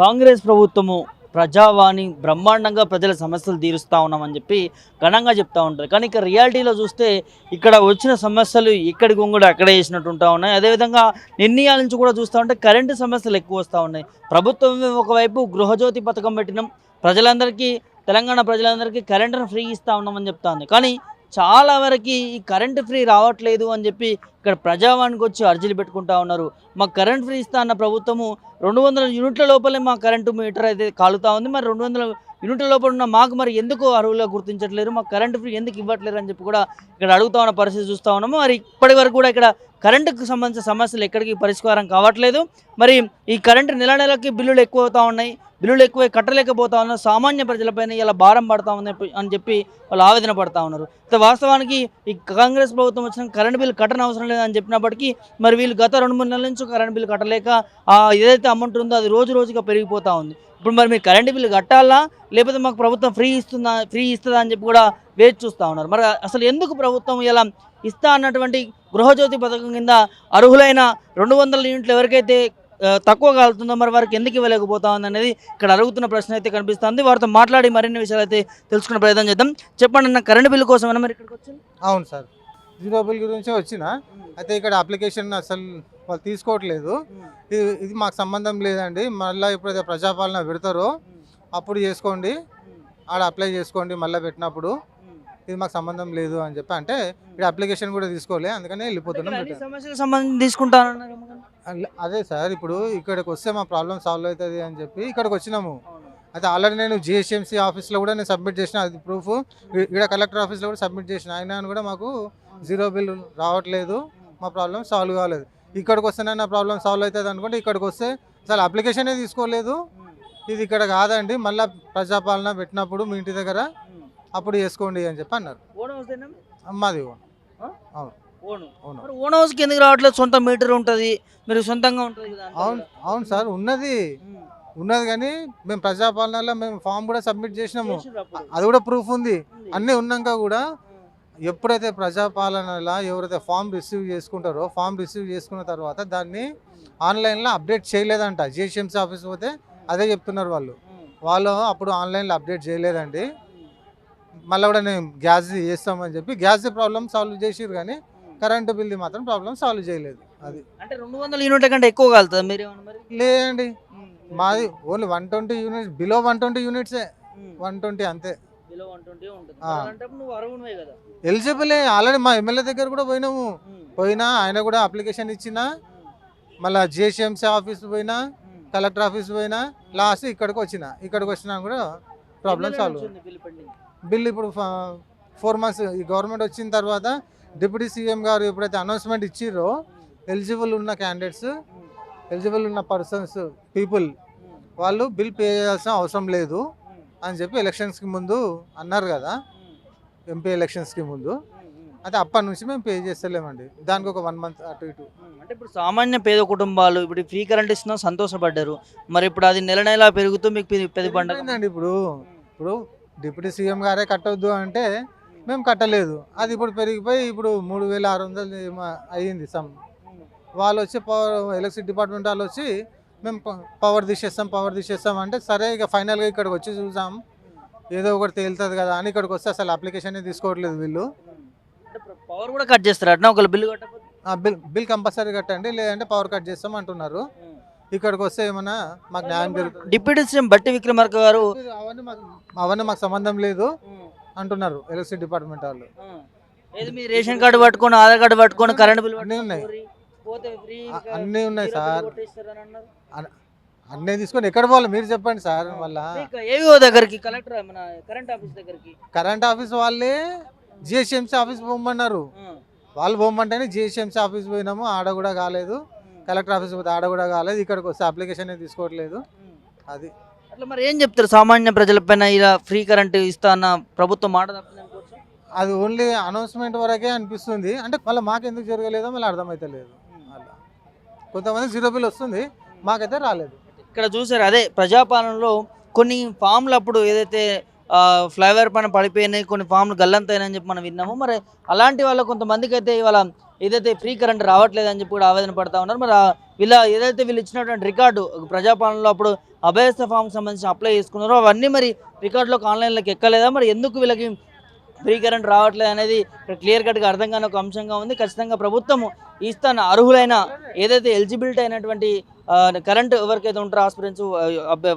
కాంగ్రెస్ ప్రభుత్వము ప్రజావాణి బ్రహ్మాండంగా ప్రజల సమస్యలు తీరుస్తూ ఉన్నామని చెప్పి ఘనంగా చెప్తా ఉంటారు. కానీ ఇక్కడ రియాలిటీలో చూస్తే ఇక్కడ వచ్చిన సమస్యలు ఇక్కడికి కూడా అక్కడే వేసినట్టు ఉంటా ఉన్నాయి. అదేవిధంగా నిర్ణయాల నుంచి కూడా చూస్తూ ఉంటే కరెంటు సమస్యలు ఎక్కువ వస్తూ ఉన్నాయి. ప్రభుత్వం ఒకవైపు గృహజ్యోతి పథకం పెట్టినాం. ప్రజలందరికీ తెలంగాణ ప్రజలందరికీ కరెంటును ఫ్రీ ఇస్తా ఉన్నామని చెప్తా ఉంది. కానీ చాలా వరకు ఈ కరెంట్ ఫ్రీ రావట్లేదు అని చెప్పి ఇక్కడ ప్రజావానికి వచ్చి అర్జీలు పెట్టుకుంటా ఉన్నారు. మాకు కరెంట్ ఫ్రీ ఇస్తా అన్న ప్రభుత్వము రెండు వందల యూనిట్ల లోపలే మా కరెంటు మీటర్ అయితే కాలుతా ఉంది. మరి రెండు వందల యూనిట్ల లోపల ఉన్న మాకు మరి ఎందుకు అర్హులుగా గుర్తించట్లేరు? మాకు కరెంటు ఫ్రీ ఎందుకు ఇవ్వట్లేరు అని చెప్పి కూడా ఇక్కడ అడుగుతా ఉన్న పరిస్థితి చూస్తూ ఉన్నాము. మరి ఇప్పటి వరకు కూడా ఇక్కడ కరెంటుకు సంబంధించిన సమస్యలు ఎక్కడికి పరిష్కారం కావట్లేదు. మరి ఈ కరెంటు నెల నెలకి బిల్లులు ఎక్కువ అవుతా ఉన్నాయి. బిల్లులు ఎక్కువ కట్టలేకపోతా ఉన్నారు. సామాన్య ప్రజలపైన ఇలా భారం పడతా ఉంది అని చెప్పి వాళ్ళు ఆవేదన పడతా ఉన్నారు. వాస్తవానికి ఈ కాంగ్రెస్ ప్రభుత్వం వచ్చిన కరెంట్ బిల్లు కట్టని అవసరం లేదని చెప్పినప్పటికీ మరి వీళ్ళు గత రెండు మూడు నెలల నుంచి కరెంట్ బిల్లు కట్టలేక ఏదైతే అమౌంట్ ఉందో అది రోజు రోజుగా పెరిగిపోతూ ఉంది. ఇప్పుడు మరి మీరు కరెంటు బిల్లు కట్టాలా? లేకపోతే మాకు ప్రభుత్వం ఫ్రీ ఇస్తుందా ఫ్రీ ఇస్తుందా అని చెప్పి కూడా వేచి చూస్తూ ఉన్నారు. మరి అసలు ఎందుకు ప్రభుత్వం ఇలా ఇస్తా అన్నటువంటి గృహజ్యోతి పథకం కింద అర్హులైన రెండు వందల యూనిట్లు ఎవరికైతే తక్కువ కాలుతుందో మరి వారికి ఎందుకు ఇవ్వలేకపోతా ఉంది అనేది ఇక్కడ అడుగుతున్న ప్రశ్న అయితే కనిపిస్తుంది. వారితో మాట్లాడి మరిన్ని విషయాలు అయితే తెలుసుకునే ప్రయత్నం చేద్దాం. చెప్పండి అన్న కరెంటు బిల్లు కోసం మరి ఇక్కడికి వచ్చింది అవును సార్. జీరో బిల్ గురించి వచ్చిన అయితే ఇక్కడ అప్లికేషన్ అసలు వాళ్ళు తీసుకోవట్లేదు. ఇది ఇది మాకు సంబంధం లేదండి. మళ్ళీ ఎప్పుడైతే ప్రజాపాలన పెడతారో అప్పుడు చేసుకోండి. ఆడ అప్లై చేసుకోండి మళ్ళీ పెట్టినప్పుడు. ఇది మాకు సంబంధం లేదు అని చెప్పి అంటే ఇక్కడ అప్లికేషన్ కూడా తీసుకోలే అందుకనే వెళ్ళిపోతున్నాం. అల్ల- అదే సార్ ఇప్పుడు ఇక్కడికి వస్తే మా ప్రాబ్లం సాల్వ్ అవుతుంది అని చెప్పి ఇక్కడికి వచ్చినాము. అయితే ఆల్రెడీ నేను జిహెచ్ఎంసీ ఆఫీస్లో కూడా నేను సబ్మిట్ చేసిన అది ప్రూఫ్ ఇక్కడ కలెక్టర్ ఆఫీస్లో కూడా సబ్మిట్ చేసిన. అయినా కూడా మాకు జీరో బిల్ రావట్లేదు మా ప్రాబ్లం సాల్వ్ కాలేదు. ఇక్కడికి వస్తేనే నా ప్రాబ్లం సాల్వ్ అవుతుంది అనుకుంటే ఇక్కడికి వస్తే అసలు అప్లికేషనే తీసుకోలేదు. ఇది ఇక్కడ కాదండి మళ్ళీ ప్రజాపాలన పెట్టినప్పుడు మీ ఇంటి దగ్గర అప్పుడు చేసుకోండి అని చెప్పి అన్నారు. ఓన్ హౌస్ మాది అవును. ఓన్. హౌస్కి ఎందుకు రావట్లేదు? సొంత మీటర్ ఉంటుంది మీరు సొంతంగా ఉంటుంది అవును. అవును సార్ ఉన్నది. ఉన్నది కానీ మేము ప్రజాపాలనలో మేము ఫామ్ కూడా సబ్మిట్ చేసినాము. అది కూడా ప్రూఫ్ ఉంది. అన్నీ ఉన్నాక కూడా. ఎప్పుడైతే ప్రజాపాలనలో ఎవరైతే ఫామ్ రిసీవ్ చేసుకుంటారో ఫామ్ రిసీవ్ చేసుకున్న తర్వాత దాన్ని ఆన్లైన్లో అప్డేట్ చేయలేదంట జిహెచ్ఎంసీ ఆఫీస్ పోతే అదే చెప్తున్నారు వాళ్ళు. వాళ్ళు అప్పుడు ఆన్లైన్లో అప్డేట్ చేయలేదండి. మళ్ళీ కూడా నేను గ్యాస్ చేస్తామని చెప్పి గ్యాస్ ప్రాబ్లమ్ సాల్వ్ చేసిర్రు కానీ. కరెంటు బిల్ది మాత్రం ప్రాబ్లం సాల్వ్ చేయలేదు అది అంటే రెండు వందల యూనిట్ల కంటే ఎక్కువ కాలుతుంది మీరు లేదండి. మాది only one twenty units below one twenty యూనిట్సే. One twenty అంతే బిలో 120 ఉంటుంది ఆ. అలాంటప్పుడు నువ్వు అరవై కదా ఎలిజిబుల్ ఆల్రెడీ మా ఎమ్మెల్యే దగ్గర కూడా పోయినాము. పోయినా ఆయన కూడా అప్లికేషన్ ఇచ్చిన మళ్ళీ జిహెచ్ఎంసీ ఆఫీస్ పోయినా. కలెక్టర్ ఆఫీస్ పోయినా లాస్ట్ ఇక్కడికి వచ్చిన ఇక్కడికి వచ్చినా కూడా ప్రాబ్లం ఎన్ని సాల్వ్? బిల్ ఇప్పుడు ఫోర్ మంత్స్ ఈ గవర్నమెంట్ వచ్చిన తర్వాత డిప్యూటీ సీఎం గారు ఎప్పుడైతే అనౌన్స్మెంట్ ఇచ్చిర్రో ఎలిజిబుల్ ఉన్న క్యాండిడేట్స్. ఎలిజిబుల్ ఉన్న పర్సన్స్ పీపుల్. వాళ్ళు బిల్ పే చేయాల్సిన అవసరం లేదు. అని చెప్పి ఎలక్షన్స్కి ముందు అన్నారు కదా. ఎంపీ ఎలక్షన్స్కి ముందు. అయితే అప్పటి నుంచి మేము పే చేస్తలేమండి దానికి ఒక వన్ మంత్ అటు ఇటు అంటే ఇప్పుడు సామాన్య పేద కుటుంబాలు ఇప్పుడు ఫ్రీ కరెంట్ ఇస్తున్నా సంతోషపడ్డారు మరి ఇప్పుడు అది నెల నెలా పెరుగుతూ మీకు పెద్ద- పెద్ద పండుగ పెరిగిపోయిందండి ఇప్పుడు ఇప్పుడు డిప్యూటీ సీఎం గారే కట్టొద్దు అంటే మేము కట్టలేదు అది ఇప్పుడు పెరిగిపోయి ఇప్పుడు మూడు వేల ఆరు వందలు అయ్యింది సమ్ వాళ్ళు వచ్చి పవర్ ఎలక్ట్రిసిటీ డిపార్ట్మెంట్ వాళ్ళు వచ్చి మేము పవర్ తీసేస్తాం పవర్ తీసేస్తాం అంటే సరే ఇక ఫైనల్గా ఇక్కడికి వచ్చి చూసాం. ఏదో ఒకటి తేలుతుంది కదా అని ఇక్కడికి వస్తే అసలు అప్లికేషన్ తీసుకోవట్లేదు వీళ్ళు. పవర్ కూడా కట్ చేస్తారు అట్లా ఒకళ్ళు ఆ బిల్ బిల్ కంపల్సరీ కట్టండి లేదంటే పవర్ కట్ చేస్తాం అంటున్నారు. ఇక్కడికి వస్తే ఏమన్నా మాకు న్యాయం జరుగుతుంది. డిప్యూటీ సీఎం బట్టి విక్రమార్క గారు అవన్నీ మాకు అవన్నీ మాకు సంబంధం లేదు అంటున్నారు ఎలక్ట్రిసిటీ డిపార్ట్మెంట్ వాళ్ళు. ఏది మీ రేషన్ కార్డు పట్టుకొని ఆధార్ కార్డు పట్టుకొని కరెంట్ బిల్ అన్నీ ఉన్నాయి. అన్నీ ఉన్నాయి సార్. అన్నీ తీసుకొని ఎక్కడ పోవాలి? మీరు చెప్పండి సార్ మళ్ళా. మీకు ఏవో దగ్గరికి కలెక్టర్ మన కరెంట్ ఆఫీస్ దగ్గరికి. కరెంట్ ఆఫీస్ వాళ్ళే జిహెచ్ఎంసీ ఆఫీస్ పోమన్నారు. వాళ్ళు పోమంటేనే జిహెచ్ఎంసీ ఆఫీస్ పోయినాము. ఆడ కూడా కాలేదు. కలెక్టర్ ఆఫీస్ పోతే ఆడ కూడా కాలేదు. ఇక్కడికి వస్తే అప్లికేషన్ తీసుకోవట్లేదు. అది. అట్లా మరి ఏం చెప్తారు? సామాన్య ప్రజలపైన ఇలా ఫ్రీ కరెంట్ ఇస్తా అన్న ప్రభుత్వం మాట? అది ఓన్లీ అనౌన్స్మెంట్ వరకే అనిపిస్తుంది. అంటే మళ్ళీ మాకెందుకు జరగలేదో మళ్ళీ అర్థమవుతలేదు అలా కొంతమంది జీరో బిల్ వస్తుంది మాకైతే రాలేదు. ఇక్కడ చూసారు అదే ప్రజాపాలనలో కొన్ని ఫామ్లు అప్పుడు ఏదైతే ఫ్లైఓవర్ పైన పడిపోయినాయి కొన్ని ఫామ్లు గల్లంతైనాయని చెప్పి మనం విన్నాము. మరి అలాంటి వాళ్ళ కొంతమందికి అయితే ఇవాళ ఏదైతే ఫ్రీ కరెంట్ రావట్లేదు అని చెప్పి కూడా ఆవేదన పడతా ఉన్నారు. మరి వీళ్ళ ఏదైతే వీళ్ళు ఇచ్చినటువంటి రికార్డు ప్రజాపాలనలో అప్పుడు అభయస్థ ఫామ్కి సంబంధించి అప్లై చేసుకున్నారో అవన్నీ మరి రికార్డులోకి ఆన్లైన్లోకి ఎక్కలేదా? మరి ఎందుకు వీళ్ళకి ఫ్రీ కరెంట్ రావట్లేదు అనేది క్లియర్ కట్గా అర్థం కాని ఒక అంశంగా ఉంది. ఖచ్చితంగా ప్రభుత్వం ఇస్తాన అర్హులైన ఏదైతే ఎలిజిబిలిటీ అయినటువంటి కరెంటు కరెంట్ ఎవరికైతే ఉంటారో ఆస్పిరెంట్స్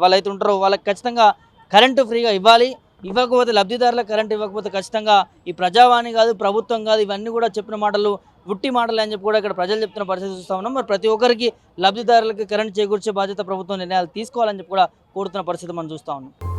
వాళ్ళైతే ఉంటారో వాళ్ళకి ఖచ్చితంగా కరెంటు ఫ్రీగా ఇవ్వాలి. ఇవ్వకపోతే లబ్ధిదారులకు కరెంట్ ఇవ్వకపోతే ఖచ్చితంగా ఈ ప్రజావాణి కాదు ప్రభుత్వం కాదు ఇవన్నీ కూడా చెప్పిన మాటలు ఉట్టి మాటలు అని చెప్పి కూడా ఇక్కడ ప్రజలు చెప్తున్న పరిస్థితి చూస్తా ఉన్నాం. మరి ప్రతి ఒక్కరికి లబ్ధిదారులకు కరెంట్ చేకూర్చే బాధ్యత ప్రభుత్వం నిర్ణయాలు తీసుకోవాలని చెప్పి కూడా కోరుతున్న పరిస్థితి మనం చూస్తా ఉన్నాం.